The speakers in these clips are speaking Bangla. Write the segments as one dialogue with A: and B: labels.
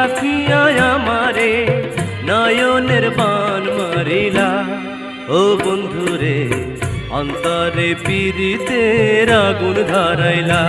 A: রাখিয়া আমারে নয়নের বান মারিলা। ও বন্ধুরে অন্তরে পীড়িতে আগুন ধরাইলা।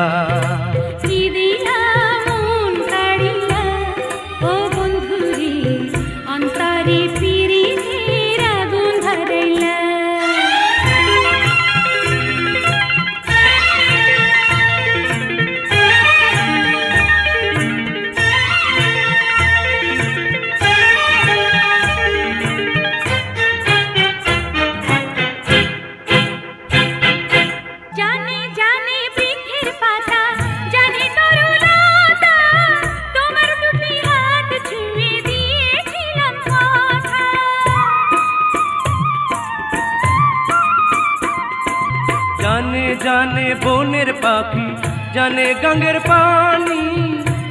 B: জানে জানে
A: বনের পাখি জানে গঙ্গের পানি।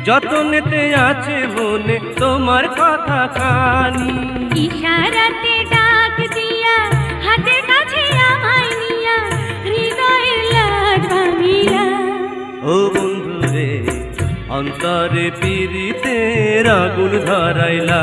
A: যতনেতে আছে বনে তোমার কথা কানি।
B: ইশারাতে ডাক দিয়া হাতের কাছে আমায় নিয়া হৃদয়ের
A: ও বন্ধুরে অন্তরে পীড়িতের আগুন ধরাইলা।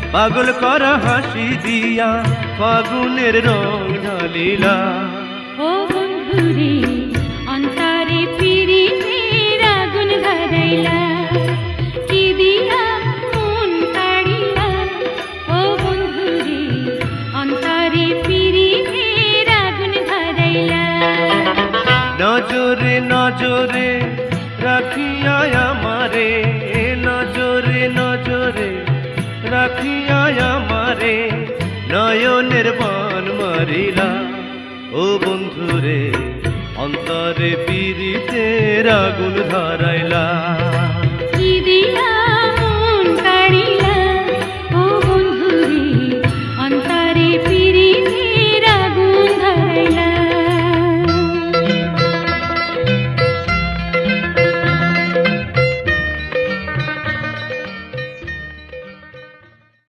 A: পাগল করা হাসি দিয়া ফাগুনের রং ঢালিলা।
B: ও বন্ধুরে।
A: নয়নের বান মারিলা। ও বন্ধুরে অন্তরে পীড়িতের আগুন ধরাইলা।